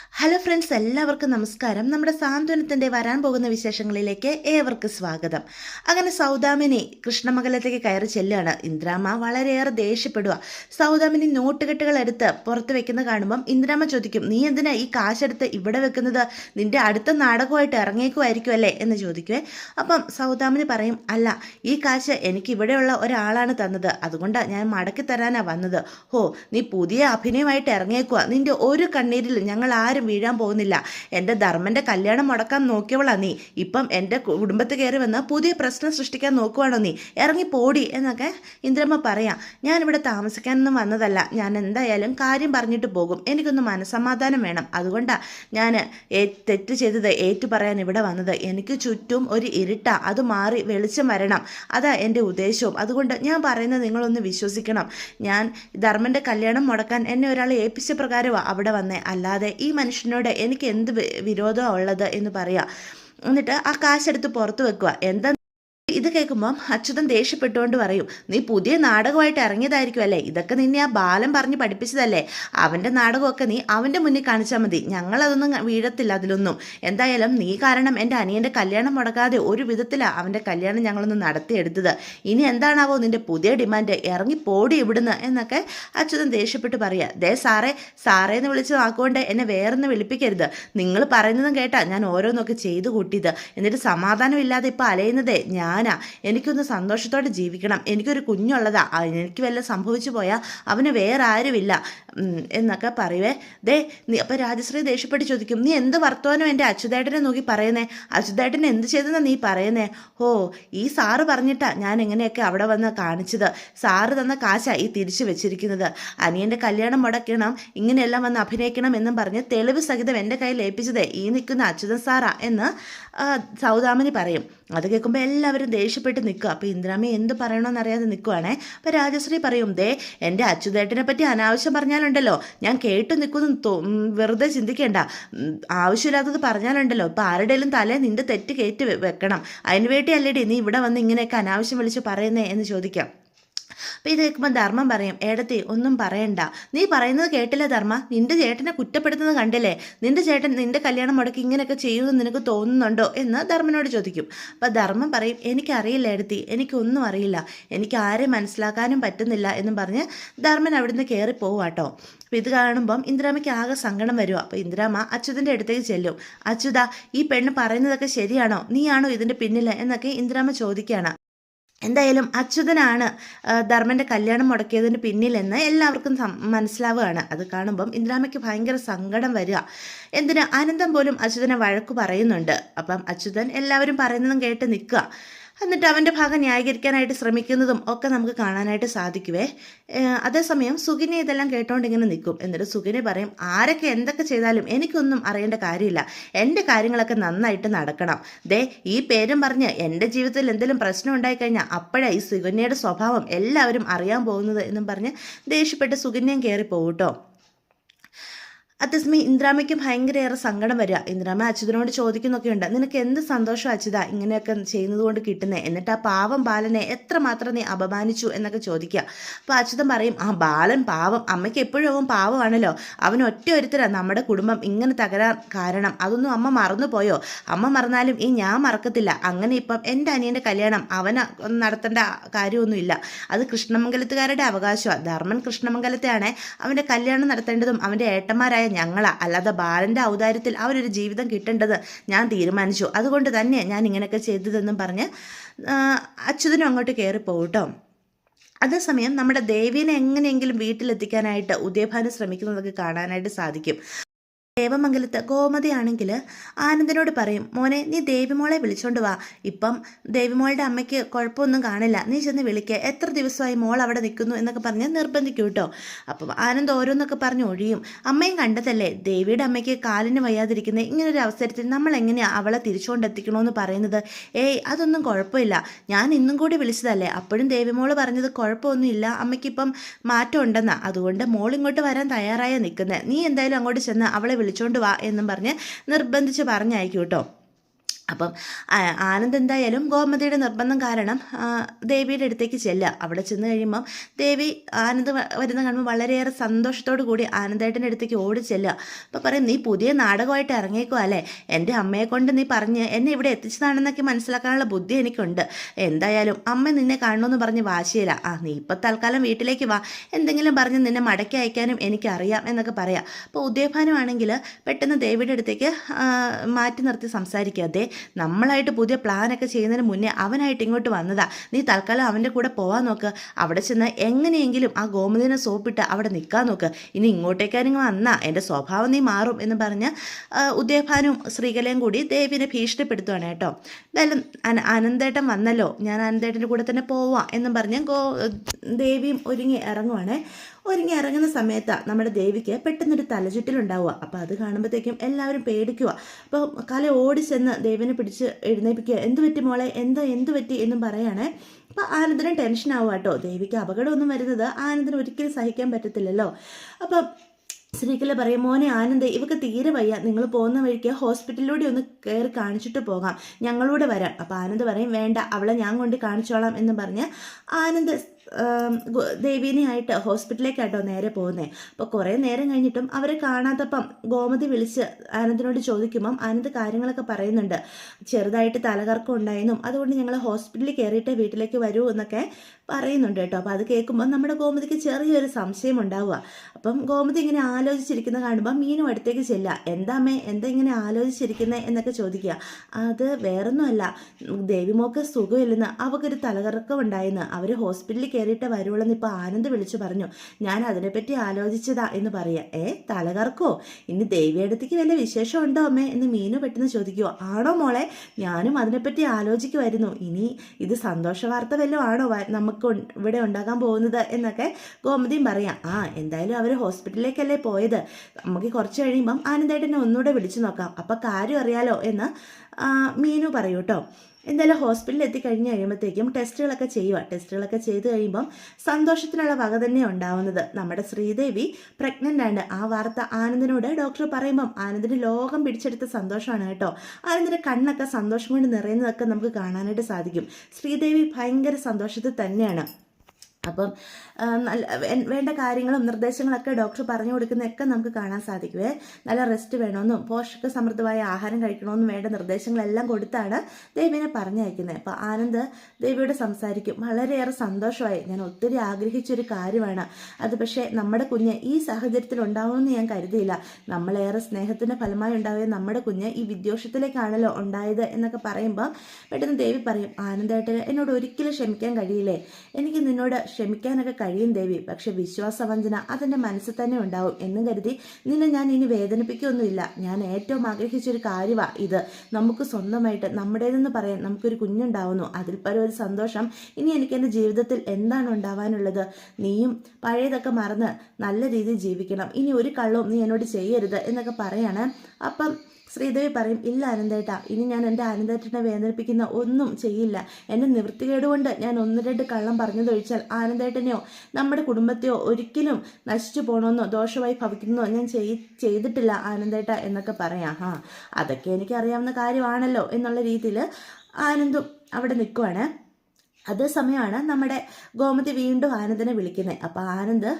Hello friends എല്ലാവർക്കും നമസ്കാരം. നമ്മുടെ സാന്ത്വനത്തിന്റെ വരാൻ പോകുന്ന വിശേഷങ്ങളിലേക്ക് ഏവർക്കും സ്വാഗതം. അങ്ങനെ സൗദാമിനി കൃഷ്ണമംഗലത്തേക്ക് കയറി ചെല്ലുകയാണ്. ഇന്ദ്രാമ്മ വളരെയേറെ ദേഷ്യപ്പെടുക. സൗദാമിനി നോട്ടുകെട്ടുകൾ എടുത്ത് പുറത്ത് വെക്കുന്ന കാണുമ്പം ഇന്ദ്രാമ്മ ചോദിക്കും നീ എന്തിനാ ഈ കാശെടുത്ത് ഇവിടെ വെക്കുന്നത്? നിന്റെ അടുത്ത നാടകമായിട്ട് ഇറങ്ങിയേക്കുമായിരിക്കും അല്ലേ? എന്ന് ചോദിക്കുവേ. അപ്പം സൗദാമിനി പറയും അല്ല ഈ കാശ് എനിക്ക് ഇവിടെയുള്ള ഒരാളാണ് തന്നത്. അതുകൊണ്ട് ഞാൻ മടക്കി തരാനാണ് വന്നത്. ഹോ നീ പുതിയ അഭിനയമായിട്ട് ഇറങ്ങിയേക്കുക നിന്റെ ഒരു കണ്ണീരിൽ ഞങ്ങൾ ആരും വീഴാൻ പോകുന്നില്ല. എന്റെ ധർമ്മന്റെ കല്യാണം മുടക്കാൻ നോക്കിയവളാ നീ. ഇപ്പം എന്റെ കുടുംബത്തിൽ കയറി വന്ന് പുതിയ പ്രശ്നം സൃഷ്ടിക്കാൻ നോക്കുവാണോ നീ? ഇറങ്ങി പോടി എന്നൊക്കെ ഇന്ദ്രമ്മ പറയാം. ഞാനിവിടെ താമസിക്കാനൊന്നും വന്നതല്ല. ഞാൻ എന്തായാലും കാര്യം പറഞ്ഞിട്ട് പോകും. എനിക്കൊന്ന് മനസമാധാനം വേണം. അതുകൊണ്ടാണ് ഞാൻ തെറ്റ് ചെയ്തത് ഏറ്റു പറയാൻ ഇവിടെ വന്നത്. എനിക്ക് ചുറ്റും ഒരു ഇരുട്ട. അത് മാറി വെളിച്ചം വരണം. അതാ എന്റെ ഉദ്ദേശവും. അതുകൊണ്ട് ഞാൻ പറയുന്നത് നിങ്ങളൊന്ന് വിശ്വസിക്കണം. ഞാൻ ധർമ്മന്റെ കല്യാണം മുടക്കാൻ എന്നെ ഒരാൾ ഏൽപ്പിച്ച പ്രകാരമാണ് അവിടെ വന്നേ. അല്ലാതെ ഈ മനുഷ്യനോട് എനിക്ക് എന്ത് വിരോധമാണ് ഉള്ളത് എന്ന് പറയാം. എന്നിട്ട് ആ കാശെടുത്ത് പുറത്ത് വെക്കുക എന്താ ഇത് കേൾക്കുമ്പം അച്യുതൻ ദേഷ്യപ്പെട്ടുകൊണ്ട് പറയും നീ പുതിയ നാടകമായിട്ട് ഇറങ്ങിയതായിരിക്കും അല്ലേ? ഇതൊക്കെ നിന്നെ ആ ബാലൻ പറഞ്ഞ് പഠിപ്പിച്ചതല്ലേ? അവന്റെ നാടകമൊക്കെ നീ അവന്റെ മുന്നിൽ കാണിച്ചാൽ മതി. ഞങ്ങളതൊന്നും വീഴത്തില്ല അതിലൊന്നും. എന്തായാലും നീ കാരണം എന്റെ അനിയന്റെ കല്യാണം മുടക്കാതെ ഒരു വിധത്തിലാണ് അവന്റെ കല്യാണം ഞങ്ങളൊന്ന് നടത്തിയെടുത്തത്. ഇനി എന്താണാവോ നിന്റെ പുതിയ ഡിമാൻഡ്? ഇറങ്ങി പോടി ഇവിടുന്ന് എന്നൊക്കെ അച്യുതൻ ദേഷ്യപ്പെട്ട് പറയുക ദേ സാറേ സാറേ എന്ന് വിളിച്ച് വാക്കുകൊണ്ട് എന്നെ വേറൊന്ന് വിളിപ്പിക്കരുത്. നിങ്ങൾ പറയുന്നതും കേട്ടാ ഞാൻ ഓരോന്നൊക്കെ ചെയ്തു കൂട്ടിയത്. എന്നിട്ട് സമാധാനമില്ലാതെ ഇപ്പോൾ അലയുന്നതേ ഞാൻ ഞാനാ എനിക്കൊന്ന് സന്തോഷത്തോടെ ജീവിക്കണം. എനിക്കൊരു കുഞ്ഞുള്ളതാ. എനിക്ക് വല്ല സംഭവിച്ചു പോയാൽ അവന് വേറെ ആരുമില്ല എന്നൊക്കെ പറയുവേ. ദേ നീ അപ്പോൾ രാജശ്രീ ദേഷ്യപ്പെട്ട് ചോദിക്കും നീ എന്ത് വർത്തമാനം എന്റെ അച്യുതേട്ടനെ നോക്കി പറയുന്നേ? അച്യുതേട്ടൻ എന്ത് ചെയ്തെന്നാ നീ പറയുന്നേ? ഓ ഈ സാറ് പറഞ്ഞിട്ടാ ഞാൻ എങ്ങനെയൊക്കെ അവിടെ വന്ന് കാണിച്ചത്. സാറ് തന്ന കാശാ ഈ തിരിച്ചു വെച്ചിരിക്കുന്നത്. അനിയന്റെ കല്യാണം മുടക്കണം ഇങ്ങനെയെല്ലാം വന്ന് അഭിനയിക്കണം എന്നും പറഞ്ഞ് തെളിവ് സഹിതം എന്റെ കയ്യിൽ ഏൽപ്പിച്ചതേ ഈ നിൽക്കുന്ന അച്യുതൻ സാറാ എന്ന് സൗദാമിനി പറയും. അത് കേൾക്കുമ്പോൾ എല്ലാവരും ദേഷ്യപ്പെട്ട് നിൽക്കുക. അപ്പോൾ ഇന്ദ്രാമി എന്ത് പറയണമെന്നറിയാതെ നിൽക്കുവാണേ അപ്പോൾ രാജശ്രീ പറയും ദേ എന്റെ അച്യുതേട്ടനെ പറ്റി അനാവശ്യം പറഞ്ഞാലുണ്ടല്ലോ. ഞാൻ കേട്ടു നിൽക്കുന്നു വെറുതെ ചിന്തിക്കേണ്ട. ആവശ്യമില്ലാത്തത് പറഞ്ഞാലുണ്ടല്ലോ. ഇപ്പോൾ ആരുടെയും തലേ നിന്റെ തെറ്റ് കയറ്റി വെക്കണം. അതിന് വേണ്ടി അല്ലേടി നീ ഇവിടെ വന്ന് ഇങ്ങനെയൊക്കെ അനാവശ്യം വിളിച്ച് പറയുന്നേ എന്ന് ചോദിക്കാം. അപ്പം ഇത് കേൾക്കുമ്പോൾ ധർമ്മം പറയും ഏടത്തി ഒന്നും പറയണ്ട. നീ പറയുന്നത് കേട്ടില്ല ധർമ്മ? നിന്റെ ചേട്ടനെ കുറ്റപ്പെടുത്തുന്നത് കണ്ടില്ലേ? നിന്റെ ചേട്ടൻ നിന്റെ കല്യാണം മുടക്കി ഇങ്ങനെയൊക്കെ ചെയ്യുമെന്ന് നിനക്ക് തോന്നുന്നുണ്ടോ? എന്ന് ധർമ്മനോട് ചോദിക്കും. അപ്പം ധർമ്മം പറയും എനിക്കറിയില്ല എടുത്തി എനിക്കൊന്നും അറിയില്ല. എനിക്ക് ആരെ മനസ്സിലാക്കാനും പറ്റുന്നില്ല എന്നും പറഞ്ഞ് ധർമ്മൻ അവിടുന്ന് കയറി പോവാട്ടോ അപ്പോൾ ഇത് കാണുമ്പം ഇന്ദ്രാമയ്ക്ക് ആകെ സങ്കടം വരുമോ അപ്പോൾ ഇന്ദ്രാമ അച്യുതന്റെ അടുത്തേക്ക് ചെല്ലും. അച്യുത ഈ പെണ്ണ് പറയുന്നതൊക്കെ ശരിയാണോ? നീയാണോ ഇതിന്റെ പിന്നിൽ എന്നൊക്കെ ഇന്ദിരാമ ചോദിക്കുകയാണ് എന്തായാലും അച്യുതനാണ് ധർമ്മന്റെ കല്യാണം മുടക്കിയതിന് പിന്നിലെന്ന് എല്ലാവർക്കും മനസ്സിലാവുകയാണ്. അത് കാണുമ്പം ഇന്ദ്രാമയ്ക്ക് ഭയങ്കര സങ്കടം വരിക. എന്തിന്? ആനന്ദം പോലും അച്യുതനെ വഴക്ക് പറയുന്നുണ്ട്. അപ്പം അച്യുതൻ എല്ലാവരും പറയുന്നതും കേട്ട് നിൽക്കുക. എന്നിട്ട് അവന്റെ ഭാഗം ന്യായീകരിക്കാനായിട്ട് ശ്രമിക്കുന്നതും ഒക്കെ നമുക്ക് കാണാനായിട്ട് സാധിക്കുവേ. അതേസമയം സുഖിനെ ഇതെല്ലാം കേട്ടോണ്ട് ഇങ്ങനെ നിൽക്കും. എന്നിട്ട് സുഖിനെ പറയും ആരൊക്കെ എന്തൊക്കെ ചെയ്താലും എനിക്കൊന്നും അറിയേണ്ട കാര്യമില്ല. എന്റെ കാര്യങ്ങളൊക്കെ നന്നായിട്ട് നടക്കണം. ദേ ഈ പേരും പറഞ്ഞ് എന്റെ ജീവിതത്തിൽ എന്തെങ്കിലും പ്രശ്നം ഉണ്ടായിക്കഴിഞ്ഞാൽ അപ്പോഴേ ഈ സുകന്യയുടെ സ്വഭാവം എല്ലാവരും അറിയാൻ പോകുന്നത് എന്നും പറഞ്ഞ് ദേഷ്യപ്പെട്ട് സുകന്യം കയറി പോകട്ടോ അതേസമയം ഇന്ദ്രാമയ്ക്ക് ഭയങ്കരയേറെ സങ്കടം വരിക. ഇന്ദ്രാമ അച്യുതനോട് ചോദിക്കുന്നൊക്കെയുണ്ട്. നിനക്ക് എന്ത് സന്തോഷം അച്യുത? ഇങ്ങനെയൊക്കെ ചെയ്യുന്നത് കൊണ്ട് കിട്ടുന്നത് എന്നിട്ട് ആ പാവം ബാലനെ എത്രമാത്രം നീ അപമാനിച്ചു എന്നൊക്കെ ചോദിക്കുക. അപ്പോൾ അച്യുതൻ പറയും ആ ബാലൻ പാവം. അമ്മയ്ക്ക് എപ്പോഴും പാവമാണല്ലോ. അവൻ ഒറ്റ ഒരുത്തരാ. നമ്മുടെ കുടുംബം ഇങ്ങനെ തകരാൻ കാരണം. അതൊന്നും അമ്മ മറന്നു പോയോ? അമ്മ മറന്നാലും ഈ ഞാൻ മറക്കത്തില്ല. അങ്ങനെ ഇപ്പം എന്റെ അനിയന്റെ കല്യാണം അവന് നടത്തേണ്ട കാര്യമൊന്നുമില്ല. അത് കൃഷ്ണമംഗലത്തുകാരുടെ അവകാശമാണ് ധർമ്മൻ കൃഷ്ണമംഗലത്തെയാണ് അവന്റെ കല്യാണം നടത്തേണ്ടതും അവന്റെ ഏട്ടന്മാരായ ഞങ്ങളാ. അല്ലാതെ ബാലന്റെ ഔദാര്യത്തിൽ അവരൊരു ജീവിതം കിട്ടേണ്ടത് ഞാൻ തീരുമാനിച്ചു. അതുകൊണ്ട് തന്നെ ഞാൻ ഇങ്ങനെയൊക്കെ ചെയ്തതെന്നും പറഞ്ഞ് അച്യുതനും അങ്ങോട്ട് കയറി പോകട്ടോ അതേസമയം നമ്മുടെ ദേവീനെ എങ്ങനെയെങ്കിലും വീട്ടിലെത്തിക്കാനായിട്ട് ഉദയഭാനു ശ്രമിക്കുന്നതൊക്കെ കാണാനായിട്ട് സാധിക്കും. ദേവമംഗലത്ത് ഗോമതിയാണെങ്കിൽ ആനന്ദനോട് പറയും മോനെ നീ ദേവിമോളെ വിളിച്ചോണ്ട് വാ. ഇപ്പം ദേവിമോളുടെ അമ്മയ്ക്ക് കുഴപ്പമൊന്നും കാണില്ല. നീ ചെന്ന് വിളിക്കുക എത്ര ദിവസമായി മോൾ അവിടെ നിൽക്കുന്നു എന്നൊക്കെ പറഞ്ഞ് നിർബന്ധിക്കും കേട്ടോ. അപ്പം ആനന്ദ് ഓരോന്നൊക്കെ പറഞ്ഞ് ഒഴിയും. അമ്മയും കണ്ടതല്ലേ ദേവിയുടെ അമ്മയ്ക്ക് കാലിന് വയ്യാതിരിക്കുന്ന ഇങ്ങനൊരു അവസരത്തിൽ നമ്മൾ എങ്ങനെയാണ് അവളെ തിരിച്ചുകൊണ്ടെത്തിക്കണമെന്ന് പറയുന്നത്? ഏയ് അതൊന്നും കുഴപ്പമില്ല. ഞാൻ ഇന്നും കൂടി വിളിച്ചതല്ലേ. അപ്പോഴും ദേവിമോൾ പറഞ്ഞത് കുഴപ്പമൊന്നുമില്ല. അമ്മയ്ക്കിപ്പം മാറ്റം ഉണ്ടെന്നാ അതുകൊണ്ട് മോൾ ഇങ്ങോട്ട് വരാൻ തയ്യാറായ നിൽക്കുന്നത് നീ എന്തായാലും അങ്ങോട്ട് ചെന്ന് അവളെ വിളിച്ചോണ്ട് വാ എന്നും പറഞ്ഞ് നിർബന്ധിച്ച് പറഞ്ഞയക്കും കേട്ടോ അപ്പം ആനന്ദ് എന്തായാലും ഗോമതിയുടെ നിർബന്ധം കാരണം ദേവിയുടെ അടുത്തേക്ക് ചെല്ലുക. അവിടെ ചെന്ന് കഴിയുമ്പം ദേവി ആനന്ദ് വരുന്ന കാണുമ്പോൾ വളരെയേറെ സന്തോഷത്തോടു കൂടി ആനന്ദേട്ടന്റെ അടുത്തേക്ക് ഓടി ചെല്ലുക. അപ്പോൾ പറയും നീ പുതിയ നാടകമായിട്ട് ഇറങ്ങിയേക്കുക അല്ലേ? എന്റെ അമ്മയെ കൊണ്ട് നീ പറഞ്ഞ് എന്നെ ഇവിടെ എത്തിച്ചതാണെന്നൊക്കെ മനസ്സിലാക്കാനുള്ള ബുദ്ധി എനിക്കുണ്ട്. എന്തായാലും അമ്മ നിന്നെ കാണണമെന്ന് പറഞ്ഞ് വാശിയില്ല ആ നീ ഇപ്പം തൽക്കാലം വീട്ടിലേക്ക് വാ. എന്തെങ്കിലും പറഞ്ഞ് നിന്നെ മടക്കി അയക്കാനും എനിക്കറിയാം എന്നൊക്കെ പറയാം. അപ്പോൾ ഉദയഭാനുവാണെങ്കിൽ പെട്ടെന്ന് ദേവിയുടെ അടുത്തേക്ക് മാറ്റി നിർത്തി സംസാരിക്കുക. അതെ നമ്മളായിട്ട് പുതിയ പ്ലാനൊക്കെ ചെയ്യുന്നതിന് മുന്നേ അവനായിട്ട് ഇങ്ങോട്ട് വന്നതാ. നീ തൽക്കാലം അവന്റെ കൂടെ പോവാൻ നോക്ക്. അവിടെ ചെന്ന് എങ്ങനെയെങ്കിലും ആ ഗോമതിനെ സോപ്പിട്ട് അവിടെ നിൽക്കാൻ നോക്ക്. ഇനി ഇങ്ങോട്ടേക്കാരെങ്കിലും വന്നാ എന്റെ സ്വഭാവം നീ മാറും എന്ന് പറഞ്ഞ് ഉദയഭാനും ശ്രീകലയും കൂടി ദേവിനെ ഭീഷണിപ്പെടുത്തുവാണ് കേട്ടോ. എന്തായാലും അനന്തേട്ടൻ വന്നല്ലോ. ഞാൻ അനന്തേട്ടന്റെ കൂടെ തന്നെ പോവാം എന്നും പറഞ്ഞ് ഗോ ദേവിയും ഒരുങ്ങി ഇറങ്ങുവാണേ. ഒരുങ്ങി ഇറങ്ങുന്ന സമയത്താണ് നമ്മുടെ ദേവിക്ക് പെട്ടെന്നൊരു തലചുറ്റിലുണ്ടാവുക. അപ്പോൾ അത് കാണുമ്പോഴത്തേക്കും എല്ലാവരും പേടിക്കുക അപ്പോൾ കല ഓടി ചെന്ന് ദേവിനെ പിടിച്ച് എഴുന്നേൽപ്പിക്കുക എന്ത് പറ്റി മോളെ? എന്താ? എന്ത് പറ്റി? എന്നും പറയുകയാണേ അപ്പോൾ ആനന്ദിന് ടെൻഷൻ ആവുക കേട്ടോ. ദേവിക്ക് അപകടമൊന്നും വരുന്നത് ആനന്ദന് ഒരിക്കലും സഹിക്കാൻ പറ്റത്തില്ലല്ലോ. അപ്പം ശ്രീകല പറയും മോനെ ആനന്ദ് ഇവക്ക് തീരെ വയ്യ. നിങ്ങൾ പോകുന്ന വഴിക്ക് ഹോസ്പിറ്റലിലൂടെ ഒന്ന് കയറി കാണിച്ചിട്ട് പോകാം. ഞങ്ങളൂടെ വരാം. അപ്പോൾ ആനന്ദ് പറയും വേണ്ട അവളെ ഞാൻ കൊണ്ട് കാണിച്ചോളാം എന്ന് പറഞ്ഞ് ആനന്ദ് ദേവീനെയായിട്ട് ഹോസ്പിറ്റലിലേക്കാട്ടോ നേരെ പോകുന്നത് അപ്പോൾ കുറേ നേരം കഴിഞ്ഞിട്ടും അവരെ കാണാത്തപ്പം ഗോമതി വിളിച്ച് ആനന്ദിനോട് ചോദിക്കുമ്പം ആനന്ദ് കാര്യങ്ങളൊക്കെ പറയുന്നുണ്ട്. ചെറുതായിട്ട് തലകറക്കം ഉണ്ടായെന്നും അതുകൊണ്ട് ഞങ്ങൾ ഹോസ്പിറ്റലിൽ കയറിയിട്ട് വീട്ടിലേക്ക് വരൂ എന്നൊക്കെ പറയുന്നുണ്ട് കേട്ടോ. അപ്പോൾ അത് കേൾക്കുമ്പോൾ നമ്മുടെ ഗോമതിക്ക് ചെറിയൊരു സംശയം ഉണ്ടാവുക. അപ്പം ഗോമതി ഇങ്ങനെ ആലോചിച്ചിരിക്കുന്ന കാണുമ്പോൾ മീനും അടുത്തേക്ക് ചെല്ലുക. എന്താമേ എന്താ ഇങ്ങനെ ആലോചിച്ചിരിക്കുന്നത് എന്നൊക്കെ ചോദിക്കുക. അത് വേറൊന്നുമല്ല. ദേവിമോക്ക് സുഖമില്ലെന്ന് അവർക്കൊരു തലകറക്കം ഉണ്ടായെന്ന് അവർ ഹോസ്പിറ്റലിൽ കയറിയിട്ട് വരുവുള്ളെന്ന് ഇപ്പോൾ ആനന്ദ് വിളിച്ചു പറഞ്ഞു. ഞാൻ അതിനെപ്പറ്റി ആലോചിച്ചതാ എന്ന് പറയാം. ഏ തലകർക്കോ ഇനി ദേവിയടുത്തേക്ക് വല്ല വിശേഷം ഉണ്ടോ അമ്മേ? എന്ന് മീനു പെട്ടെന്ന് ചോദിക്കുവോ. ആണോ മോളെ? ഞാനും അതിനെപ്പറ്റി ആലോചിക്കുമായിരുന്നു ഇനി ഇത് സന്തോഷ വാർത്ത വല്ലതും ആണോ നമുക്ക് ഇവിടെ ഉണ്ടാകാൻ പോകുന്നത് എന്നൊക്കെ ഗോമതിയും പറയാം. ആ എന്തായാലും അവർ ഹോസ്പിറ്റലിലേക്കല്ലേ പോയത്. നമുക്ക് കുറച്ച് കഴിയുമ്പം ആനന്ദേട്ടനെ ഒന്നുകൂടെ വിളിച്ചു നോക്കാം. അപ്പം കാര്യം അറിയാലോ എന്ന് മീനു പറയൂ കേട്ടോ എന്തായാലും ഹോസ്പിറ്റലിൽ എത്തിക്കഴിഞ്ഞ് കഴിയുമ്പോഴത്തേക്കും ടെസ്റ്റുകളൊക്കെ ചെയ്യുക ടെസ്റ്റുകളൊക്കെ ചെയ്ത് കഴിയുമ്പം സന്തോഷത്തിനുള്ള വക തന്നെ ഉണ്ടാവുന്നത്. നമ്മുടെ ശ്രീദേവി പ്രഗ്നന്റ് ആണ്. ആ വാർത്ത ആനന്ദിനോട് ഡോക്ടർ പറയുമ്പം ആനന്ദിന് ലോകം പിടിച്ചെടുത്ത സന്തോഷമാണ് കേട്ടോ. ആനന്ദിന്റെ കണ്ണൊക്കെ സന്തോഷം കൊണ്ട് നിറയുന്നതൊക്കെ നമുക്ക് കാണാനായിട്ട് സാധിക്കും. ശ്രീദേവി ഭയങ്കര സന്തോഷത്തിൽ തന്നെയാണ്. അപ്പം വേണ്ട കാര്യങ്ങളും നിർദ്ദേശങ്ങളൊക്കെ ഡോക്ടർ പറഞ്ഞു കൊടുക്കുന്നതൊക്കെ നമുക്ക് കാണാൻ സാധിക്കുവേ. നല്ല റെസ്റ്റ് വേണമെന്നും പോഷക സമൃദ്ധമായ ആഹാരം കഴിക്കണമെന്നും വേണ്ട നിർദ്ദേശങ്ങളെല്ലാം കൊടുത്താണ് ദേവിനെ പറഞ്ഞയക്കുന്നത്. അപ്പോൾ ആനന്ദ് ദേവിയോട് സംസാരിക്കും. വളരെയേറെ സന്തോഷമായി. ഞാൻ ഒത്തിരി ആഗ്രഹിച്ചൊരു കാര്യമാണ്. അത് പക്ഷേ നമ്മുടെ കുഞ്ഞ് ഈ സാഹചര്യത്തിൽ ഉണ്ടാവുമെന്ന് ഞാൻ കരുതിയില്ല. നമ്മളേറെ സ്നേഹത്തിന്റെ ഫലമായി ഉണ്ടാവുക നമ്മുടെ കുഞ്ഞ് ഈ വിദ്വേഷത്തിലേക്കാണല്ലോ ഉണ്ടായത് എന്നൊക്കെ പറയുമ്പോൾ പെട്ടെന്ന് ദേവി പറയും ആനന്ദേട്ടന് എന്നോട് ഒരിക്കലും ക്ഷമിക്കാൻ കഴിയില്ലേ? എനിക്ക് നിന്നോട് ക്ഷമിക്കാനൊക്കെ കഴിയും ദേവി. പക്ഷെ വിശ്വാസവഞ്ചന അതെന്റെ മനസ്സിൽ തന്നെ ഉണ്ടാവും എന്നും കരുതി നിന്നെ ഞാൻ ഇനി വേദനിപ്പിക്കൊന്നുമില്ല. ഞാൻ ഏറ്റവും ആഗ്രഹിച്ചൊരു കാര്യമാണ് ഇത്. നമുക്ക് സ്വന്തമായിട്ട് നമ്മുടേതെന്ന് പറയാൻ നമുക്കൊരു കുഞ്ഞുണ്ടാവുന്നു. അതിൽ പരം ഒരു സന്തോഷം. ഇനി എനിക്ക് എന്റെ ജീവിതത്തിൽ എന്താണ് ഉണ്ടാവാനുള്ളത്? നീയും പഴയതൊക്കെ മറന്ന് നല്ല രീതിയിൽ ജീവിക്കണം. ഇനി ഒരു കള്ളവും നീ എന്നോട് ചെയ്യരുത് എന്നൊക്കെ പറയാണ്. അപ്പം ശ്രീദേവി പറയും ഇല്ല അനന്തേട്ട ഇനി ഞാൻ എന്റെ അനന്തേട്ടനെ വേദനിപ്പിക്കുന്ന ഒന്നും ചെയ്യില്ല. എന്റെ നിവൃത്തികേടുകൊണ്ട് ഞാൻ ഒന്ന് രണ്ട് കള്ളം പറഞ്ഞതൊഴിച്ചാൽ ആനന്ദേട്ടനെയോ നമ്മുടെ കുടുംബത്തെയോ ഒരിക്കലും നശിച്ചു പോകണമെന്നോ ദോഷമായി ഭവിക്കുന്നോ ഞാൻ ചെയ് ചെയ്തിട്ടില്ല ആനന്ദേട്ട എന്നൊക്കെ പറയാം. ആ അതൊക്കെ എനിക്ക് അറിയാവുന്ന കാര്യമാണല്ലോ എന്നുള്ള രീതിയിൽ ആനന്ദും അവിടെ നിൽക്കുവാണ്. അതേസമയമാണ് നമ്മുടെ ഗോമതി വീണ്ടും ആനന്ദിനെ വിളിക്കുന്നത് അപ്പോൾ ആനന്ദ്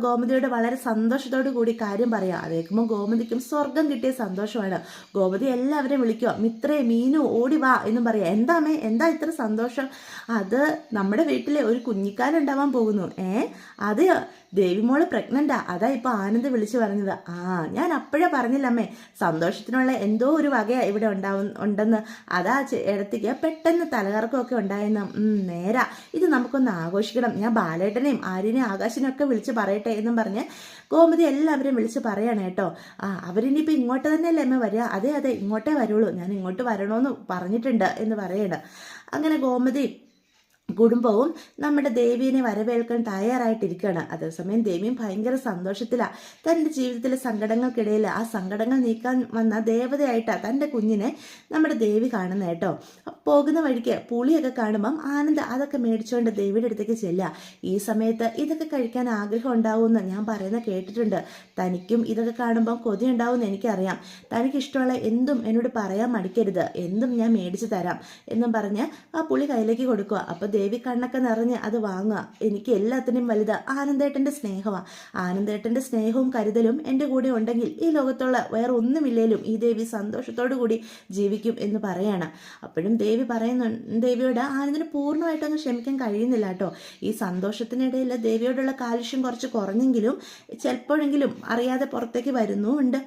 ഗോമതിയോട് വളരെ സന്തോഷത്തോടു കൂടി കാര്യം പറയാം. അത് കേൾക്കുമ്പോൾ ഗോമതിക്കും സ്വർഗം കിട്ടിയ സന്തോഷമാണ്. ഗോമതി എല്ലാവരെയും വിളിക്കുക മിത്രേ മീനു ഓടി വാ എന്നും പറയാം. എന്താമേ എന്താ ഇത്ര സന്തോഷം? അത് നമ്മുടെ വീട്ടിലെ ഒരു കുഞ്ഞിക്കാലുണ്ടാവാൻ പോകുന്നു. ഏ അത് ദേവിമോൾ പ്രഗ്നന്റാ അതാ ഇപ്പോൾ ആനന്ദ് വിളിച്ചു പറഞ്ഞത്. ആ ഞാൻ അപ്പോഴേ പറഞ്ഞില്ലമ്മേ. സന്തോഷത്തിനുള്ള എന്തോ ഒരു വകയാണ് ഇവിടെ ഉണ്ടാവും ഉണ്ടെന്ന്. അതാ ഇടത്തേക്ക് പെട്ടെന്ന് തലകറക്കമൊക്കെ ഉണ്ടായെന്ന്. നേരാ. ഇത് നമുക്കൊന്ന് ആഘോഷിക്കണം. ഞാൻ ബാലേട്ടനെയും ആര്യനെയും ആകാശിനെയും ഒക്കെ വിളിച്ച് പറയട്ടെ എന്നും പറഞ്ഞ് ഗോമതി എല്ലാവരും വിളിച്ച് പറയണം കേട്ടോ. ആ അവരിനിപ്പോൾ ഇങ്ങോട്ട് തന്നെയല്ലേ അമ്മ വരിക? അതെ അതെ ഇങ്ങോട്ടേ വരുള്ളൂ. ഞാൻ ഇങ്ങോട്ട് വരണമെന്ന് പറഞ്ഞിട്ടുണ്ട് എന്ന് പറയണം. അങ്ങനെ ഗോമതി കുടുംബവും നമ്മുടെ ദേവീനെ വരവേൽക്കാൻ തയ്യാറായിട്ടിരിക്കുകയാണ്. അതേസമയം ദേവിയും ഭയങ്കര സന്തോഷത്തിലാണ് തന്റെ ജീവിതത്തിലെ സങ്കടങ്ങൾക്കിടയിൽ ആ സങ്കടങ്ങൾ നീക്കാൻ വന്ന ദേവതയായിട്ടാണ് തന്റെ കുഞ്ഞിനെ നമ്മുടെ ദേവി കാണുന്നത് കേട്ടോ. പോകുന്ന വഴിക്ക് പുളിയൊക്കെ കാണുമ്പം ആനന്ദ അതൊക്കെ മേടിച്ചുകൊണ്ട് ദേവിയുടെ അടുത്തേക്ക് ചെല്ലുക. ഈ സമയത്ത് ഇതൊക്കെ കഴിക്കാൻ ആഗ്രഹം ഉണ്ടാവുമെന്ന് ഞാൻ പറയുന്ന കേട്ടിട്ടുണ്ട്. തനിക്കും ഇതൊക്കെ കാണുമ്പം കൊതി ഉണ്ടാവുമെന്ന് എനിക്കറിയാം. തനിക്കിഷ്ടമുള്ള എന്തും എന്നോട് പറയാൻ മടിക്കരുത്. എന്തും ഞാൻ മേടിച്ചു തരാം എന്നും പറഞ്ഞ് ആ പുളി കയ്യിലേക്ക് കൊടുക്കുക. അപ്പോൾ ദേവി കണ്ണൊക്കെ നിറഞ്ഞ് അത് വാങ്ങുക. എനിക്ക് എല്ലാത്തിനും വലുത് ആനന്ദേട്ടന്റെ സ്നേഹമാണ് ആനന്ദേട്ടന്റെ സ്നേഹവും കരുതലും എന്റെ കൂടെ ഉണ്ടെങ്കിൽ ഈ ലോകത്തുള്ള വേറെ ഒന്നുമില്ലേലും ഈ ദേവി സന്തോഷത്തോടു കൂടി ജീവിക്കും എന്ന് പറയാണ്. അപ്പോഴും ദേവി പറയുന്നു ദേവിയോട് ആനന്ദിന് പൂർണമായിട്ടൊന്നും ക്ഷമിക്കാൻ കഴിയുന്നില്ല കേട്ടോ. ഈ സന്തോഷത്തിനിടയിൽ ദേവിയോടുള്ള കാലുഷ്യം കുറച്ച് കുറഞ്ഞെങ്കിലും ചിലപ്പോഴെങ്കിലും അറിയാതെ പുറത്തേക്ക് വരുന്നുമുണ്ട്.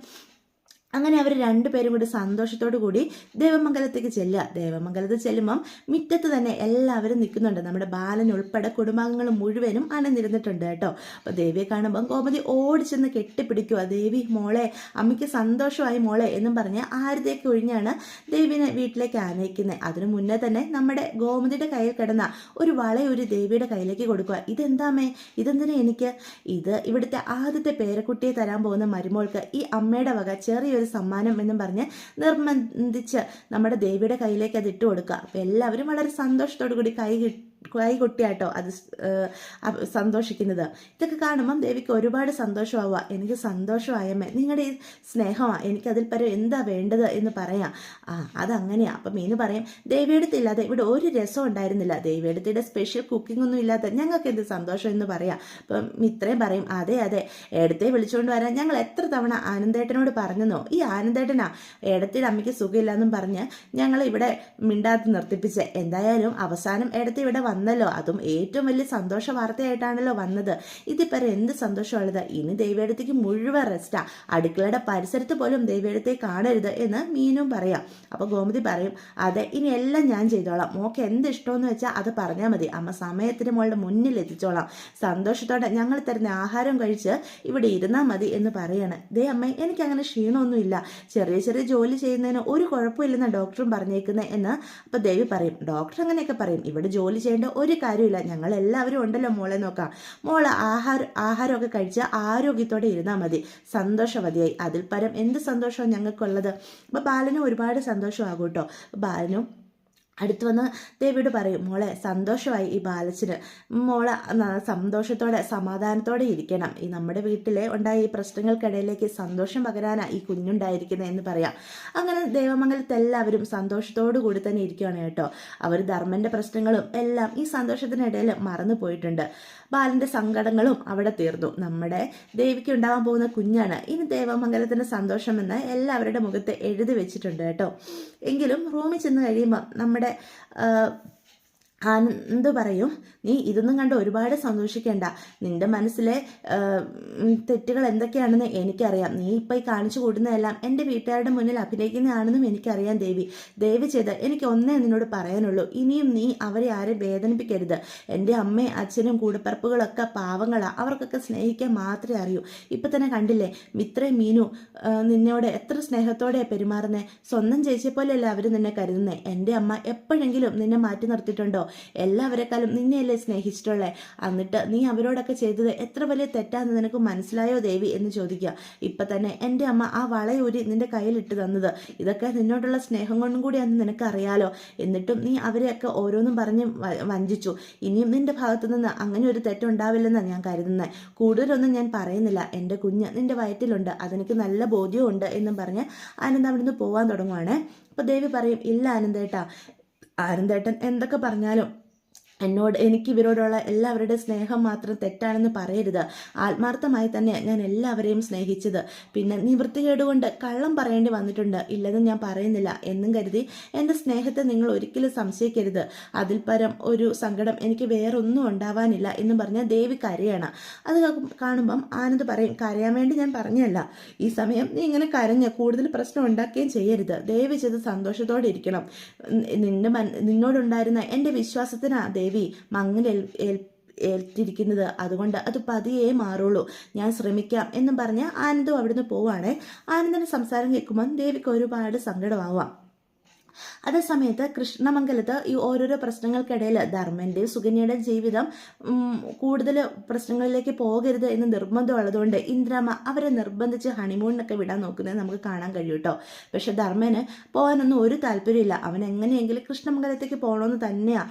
അങ്ങനെ അവർ രണ്ടുപേരും കൂടി സന്തോഷത്തോടു കൂടി ദേവമംഗലത്തേക്ക് ചെല്ലുക. ദേവമംഗലത്ത് ചെല്ലുമ്പം മുറ്റത്ത് തന്നെ എല്ലാവരും നിൽക്കുന്നുണ്ട്. നമ്മുടെ ബാലൻ ഉൾപ്പെടെ കുടുംബാംഗങ്ങൾ മുഴുവനും അണനിരുന്നിട്ടുണ്ട് കേട്ടോ. അപ്പോൾ ദേവിയെ കാണുമ്പം കോമതി ഓടിച്ചെന്ന് കെട്ടിപ്പിടിക്കുക. ദേവി മോളെ അമ്മയ്ക്ക് സന്തോഷമായി മോളെ എന്നും പറഞ്ഞ് ആരുതേക്ക് ഒഴിഞ്ഞാണ് ദേവിനെ വീട്ടിലേക്ക് ആനയിക്കുന്നത്. അതിനു മുന്നേ തന്നെ നമ്മുടെ ഗോമതിയുടെ കയ്യിൽ കിടന്ന ഒരു വള ഒരു ദേവിയുടെ കയ്യിലേക്ക് കൊടുക്കുക. ഇതെന്താമേ? ഇതെന്തിനാ എനിക്ക്? ഇത് ഇവിടുത്തെ ആദ്യത്തെ പേരക്കുട്ടിയെ തരാൻ പോകുന്ന മരുമോൾക്ക് ഈ അമ്മയുടെ വക ചെറിയൊരു ഒരു സമ്മാനം എന്നും പറഞ്ഞ് നിർബന്ധിച്ച് നമ്മുടെ ദേവിയുടെ കയ്യിലേക്ക് അത് ഇട്ട് കൊടുക്കുക. അപ്പോൾ എല്ലാവരും വളരെ സന്തോഷത്തോടു കൂടി കൈ കൈകൊട്ടിയാട്ടോ അത് സന്തോഷിക്കുന്നത്. ഇതൊക്കെ കാണുമ്പം ദേവിക്ക് ഒരുപാട് സന്തോഷമാവുക. എനിക്ക് സന്തോഷമായമ്മേ നിങ്ങളുടെ ഈ സ്നേഹമാണ് എനിക്കതിൽ പരം എന്താ വേണ്ടത് എന്ന് പറയാം. ആ അതങ്ങനെയാണ് അപ്പം മീന് പറയും ദേവിയെടുത്തില്ലാതെ ഇവിടെ ഒരു രസം ഉണ്ടായിരുന്നില്ല. ദേവിയെടുത്തിയുടെ സ്പെഷ്യൽ കുക്കിംഗ് ഒന്നും ഇല്ലാത്ത ഞങ്ങൾക്ക് എന്ത് സന്തോഷം എന്ന് പറയാം. അപ്പം ഇത്രയും പറയും അതെ അതെ. എടുത്തേ വിളിച്ചുകൊണ്ട് വരാൻ ഞങ്ങൾ എത്ര തവണ ആനന്ദേട്ടനോട് പറഞ്ഞെന്നോ? ഈ ആനന്ദേട്ടനാ. എടത്തിയുടെ അമ്മയ്ക്ക് സുഖമില്ലെന്നും പറഞ്ഞ് ഞങ്ങൾ ഇവിടെ മിണ്ടാത്ത് നിർത്തിപ്പിച്ച്. എന്തായാലും അവസാനം എടത്തി ഇവിടെ വന്നല്ലോ. അതും ഏറ്റവും വലിയ സന്തോഷ വാർത്തയായിട്ടാണല്ലോ വന്നത്. ഇതിപ്പറ എന്ത് സന്തോഷമുള്ളത് ഇനി ദൈവയിടത്തേക്ക് മുഴുവൻ റെസ്റ്റാ അടുക്കളയുടെ പരിസരത്ത് പോലും ദൈവയിടത്തെ കാണരുത് എന്ന് മീനും പറയാം. അപ്പോൾ ഗോമതി പറയും അതെ ഇനി എല്ലാം ഞാൻ ചെയ്തോളാം. മോക്ക് എന്ത് ഇഷ്ടമെന്ന് വെച്ചാൽ അത് പറഞ്ഞാൽ മതി. അമ്മ സമയത്തിന് മോളുടെ മുന്നിൽ എത്തിച്ചോളാം. സന്തോഷത്തോടെ ഞങ്ങൾ തരുന്ന ആഹാരം കഴിച്ച് ഇവിടെ ഇരുന്നാൽ മതി എന്ന് പറയാണ്. ദേ അമ്മ എനിക്ക് അങ്ങനെ ക്ഷീണമൊന്നുമില്ല. ചെറിയ ചെറിയ ജോലി ചെയ്യുന്നതിന് ഒരു കുഴപ്പമില്ലെന്ന് ഡോക്ടറും പറഞ്ഞേക്കുന്നത് എന്ന് അപ്പോൾ ദേവി പറയും. ഡോക്ടർ അങ്ങനെയൊക്കെ പറയും. ഇവിടെ ജോലി ചെയ്യേണ്ട ഒരു കാര്യമില്ല ഞങ്ങൾ എല്ലാവരും ഉണ്ടല്ലോ മോളെ നോക്കാം. മോൾ ആഹാര ആഹാരമൊക്കെ കഴിച്ച് ആരോഗ്യത്തോടെ ഇരുന്നാൽ മതി. സന്തോഷവതിയായി. അതിൽ പരം എന്ത് സന്തോഷമാണ് ഞങ്ങൾക്കുള്ളത്? അപ്പോൾ ബാലനും ഒരുപാട് സന്തോഷമാകും കേട്ടോ. ബാലനും അടുത്ത് വന്ന് ദേവിയോട് പറയും മോളെ സന്തോഷമായി ഈ ബാലച്ചിന്. മോളെ സന്തോഷത്തോടെ സമാധാനത്തോടെ ഇരിക്കണം. ഈ നമ്മുടെ വീട്ടിലെ ഉണ്ടായ ഈ പ്രശ്നങ്ങൾക്കിടയിലേക്ക് സന്തോഷം പകരാനാണ് ഈ കുഞ്ഞുണ്ടായിരിക്കുന്നത് എന്ന് പറയാം. അങ്ങനെ ദേവമംഗലത്ത് എല്ലാവരും സന്തോഷത്തോടു കൂടി തന്നെ ഇരിക്കുകയാണ് കേട്ടോ. അവർ ധർമ്മന്റെ പ്രശ്നങ്ങളും എല്ലാം ഈ സന്തോഷത്തിനിടയിൽ മറന്നു പോയിട്ടുണ്ട്. ബാലന്റെ സങ്കടങ്ങളും അവിടെ തീർന്നു. നമ്മുടെ ദേവിക്ക് ഉണ്ടാവാൻ പോകുന്ന കുഞ്ഞാണ് ഇനി ദേവമംഗലത്തിന്റെ സന്തോഷമെന്ന് എല്ലാവരുടെ മുഖത്ത് എഴുതി വെച്ചിട്ടുണ്ട് കേട്ടോ. എങ്കിലും റൂമിൽ ചെന്ന് കഴിയുമ്പോൾ നമ്മുടെ 呃。ആനന്ദ് പറയും? നീ ഇതൊന്നും കണ്ട് ഒരുപാട് സന്തോഷിക്കേണ്ട. നിന്റെ മനസ്സിലെ തെറ്റുകൾ എന്തൊക്കെയാണെന്ന് എനിക്കറിയാം. നീ ഇപ്പോൾ ഈ കാണിച്ചു കൂടുന്നതെല്ലാം എന്റെ വീട്ടുകാരുടെ മുന്നിൽ അഭിനയിക്കുന്നതാണെന്നും എനിക്കറിയാം ദേവി. ദേവി ചെയ്ത് എനിക്ക് ഒന്നേ നിന്നോട് പറയാനുള്ളൂ. ഇനിയും നീ അവരെ ആരെ വേദനിപ്പിക്കരുത്. എന്റെ അമ്മയും അച്ഛനും കൂടപ്പറപ്പുകളൊക്കെ പാവങ്ങളാണ് അവർക്കൊക്കെ സ്നേഹിക്കാൻ മാത്രമേ അറിയൂ. ഇപ്പം തന്നെ കണ്ടില്ലേ? മിത്രേ മീനു നിന്നോട് എത്ര സ്നേഹത്തോടെയാണ് പെരുമാറുന്നത് സ്വന്തം ചേച്ചിയെ പോലെയല്ല അവർ നിന്നെ കരുതുന്നത് എന്റെ അമ്മ എപ്പോഴെങ്കിലും നിന്നെ മാറ്റി നിർത്തിയിട്ടുണ്ടോ? എല്ലാവരെക്കാളും നിന്നെയല്ലേ സ്നേഹിച്ചിട്ടുള്ളേ? എന്നിട്ട് നീ അവരോടൊക്കെ ചെയ്തത് എത്ര വലിയ തെറ്റാന്ന് നിനക്ക് മനസ്സിലായോ ദേവി എന്ന് ചോദിക്കുക. ഇപ്പൊ തന്നെ എന്റെ അമ്മ ആ വളയൂരി നിന്റെ കയ്യിലിട്ട് തന്നത്. ഇതൊക്കെ നിന്നോടുള്ള സ്നേഹം കൊണ്ടും കൂടിയാണെന്ന് നിനക്ക് അറിയാലോ എന്നിട്ടും നീ അവരെയൊക്കെ ഓരോന്നും പറഞ്ഞ് വഞ്ചിച്ചു. ഇനിയും നിന്റെ ഭാഗത്തു നിന്ന് അങ്ങനെ ഒരു തെറ്റുണ്ടാവില്ലെന്നാണ് ഞാൻ കരുതുന്നത് കൂടുതലൊന്നും ഞാൻ പറയുന്നില്ല. എന്റെ കുഞ്ഞ് നിന്റെ വയറ്റിലുണ്ട്. അതെനിക്ക് നല്ല ബോധ്യമുണ്ട് എന്നും പറഞ്ഞ് ആനന്ദ് അവിടുന്ന് പോകാൻ തുടങ്ങുവാണ്. അപ്പോൾ ദേവി പറയും ഇല്ല ആനന്ദേട്ടാ ആനന്ദേട്ടൻ എന്തൊക്കെ പറഞ്ഞാലും എന്നോട് എനിക്ക് ഇവരോടുള്ള എല്ലാവരുടെ സ്നേഹം മാത്രം തെറ്റാണെന്ന് പറയരുത്. ആത്മാർത്ഥമായി തന്നെ ഞാൻ എല്ലാവരെയും സ്നേഹിച്ചത്. പിന്നെ നിവൃത്തികേടുകൊണ്ട് കള്ളം പറയേണ്ടി വന്നിട്ടുണ്ട്. ഇല്ലെന്ന് ഞാൻ പറയുന്നില്ല എന്നും കരുതി എന്റെ സ്നേഹത്തെ നിങ്ങൾ ഒരിക്കലും സംശയിക്കരുത്. അതിൽ പരം ഒരു സങ്കടം എനിക്ക് വേറൊന്നും ഉണ്ടാവാനില്ല എന്ന് പറഞ്ഞ ദേവി കരയാണ്. അത് കാണുമ്പം ആനന്ദ് പറയും കരയാൻ വേണ്ടി ഞാൻ പറഞ്ഞല്ല ഈ സമയം നീ ഇങ്ങനെ കരഞ്ഞ് കൂടുതൽ പ്രശ്നം ഉണ്ടാക്കുകയും ചെയ്യരുത്. ദേവി ചെയ്ത് സന്തോഷത്തോടെ ഇരിക്കണം. നിന്റെ നിന്നോടുണ്ടായിരുന്ന എന്റെ വിശ്വാസത്തിനാ ദേവി മങ്ങൽ ഏൽറ്റിരിക്കുന്നത് അതുകൊണ്ട് അത് പതിയെ മാറുള്ളൂ. ഞാൻ ശ്രമിക്കാം എന്നും പറഞ്ഞ് ആനന്ദും അവിടുന്ന് പോവാണ്. ആനന്ദന് സംസാരം കേൾക്കുമ്പോൾ ദേവിക്ക് ഒരുപാട് സങ്കടമാവാം. അതേസമയത്ത് കൃഷ്ണമംഗലത്ത് ഈ ഓരോരോ പ്രശ്നങ്ങൾക്കിടയിൽ ധർമ്മന്റെ സുഗന്യയുടെ ജീവിതം കൂടുതൽ പ്രശ്നങ്ങളിലേക്ക് പോകരുത് എന്ന് നിർബന്ധമുള്ളതുകൊണ്ട് ഇന്ദ്രമ്മ അവരെ നിർബന്ധിച്ച് ഹണിമൂണിനൊക്കെ വിടാൻ നോക്കുന്നത് നമുക്ക് കാണാൻ കഴിയും കേട്ടോ പക്ഷെ ധർമ്മന് പോകാനൊന്നും ഒരു താല്പര്യമില്ല. അവൻ എങ്ങനെയെങ്കിലും കൃഷ്ണമംഗലത്തേക്ക് പോകണമെന്ന് തന്നെയാണ്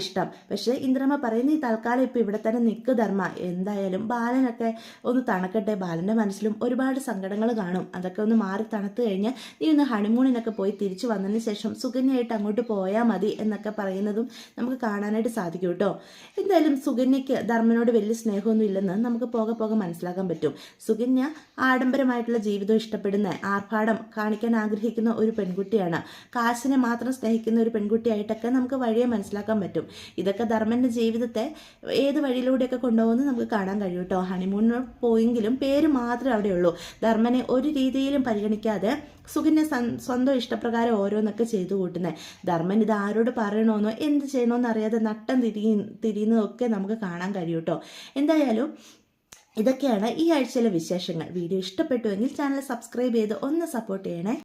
ഇഷ്ടം. പക്ഷേ ഇന്ദ്രമ്മ പറയുന്ന ഈ തൽക്കാലം ഇപ്പോൾ ഇവിടെ തന്നെ നിൽക്ക് ധർമ്മ. എന്തായാലും ബാലനൊക്കെ ഒന്ന് തണക്കട്ടെ. ബാലന്റെ മനസ്സിലും ഒരുപാട് സങ്കടങ്ങൾ കാണും. അതൊക്കെ ഒന്ന് മാറി തണുത്ത് കഴിഞ്ഞ് നീ ഒന്ന് ഹണിമൂണിനൊക്കെ പോയി തിരിച്ചു വന്നതിന് സുകന്യയായിട്ട് അങ്ങോട്ട് പോയാൽ മതി എന്നൊക്കെ പറയുന്നതും നമുക്ക് കാണാനായിട്ട് സാധിക്കും കേട്ടോ. എന്തായാലും സുകന്യയ്ക്ക് ധർമ്മനോട് വലിയ സ്നേഹമൊന്നും ഇല്ലെന്ന് നമുക്ക് പോകെ പോകെ മനസ്സിലാക്കാൻ പറ്റും. സുകന്യ ആഡംബരമായിട്ടുള്ള ജീവിതം ഇഷ്ടപ്പെടുന്ന ആർഭാടം കാണിക്കാൻ ആഗ്രഹിക്കുന്ന ഒരു പെൺകുട്ടിയാണ്. കാശിനെ മാത്രം സ്നേഹിക്കുന്ന ഒരു പെൺകുട്ടിയായിട്ടൊക്കെ നമുക്ക് വഴിയെ മനസ്സിലാക്കാൻ പറ്റും. ഇതൊക്കെ ധർമ്മന്റെ ജീവിതത്തെ ഏത് വഴിയിലൂടെയൊക്കെ കൊണ്ടുപോകുന്നത് നമുക്ക് കാണാൻ കഴിയും കേട്ടോ. ഹണിമൂണിന് പോയെങ്കിലും പേര് മാത്രമേ അവിടെയുള്ളൂ. ധർമ്മനെ ഒരു രീതിയിലും പരിഗണിക്കാതെ സുഖിനെ സ്വന്തം ഇഷ്ടപ്രകാരം ഓരോന്നൊക്കെ ചെയ്തു കൂട്ടുന്നത് ധർമ്മൻ ഇത് ആരോട് പറയണമെന്നോ എന്ത് ചെയ്യണമെന്ന് അറിയാതെ നട്ടം തിരി തിരിയുന്നതൊക്കെ നമുക്ക് കാണാൻ കഴിയും കേട്ടോ എന്തായാലും ഇതൊക്കെയാണ് ഈ ആഴ്ചയിലെ വിശേഷങ്ങൾ. വീഡിയോ ഇഷ്ടപ്പെട്ടുവെങ്കിൽ ചാനൽ സബ്സ്ക്രൈബ് ചെയ്ത് ഒന്ന് സപ്പോർട്ട് ചെയ്യണേ.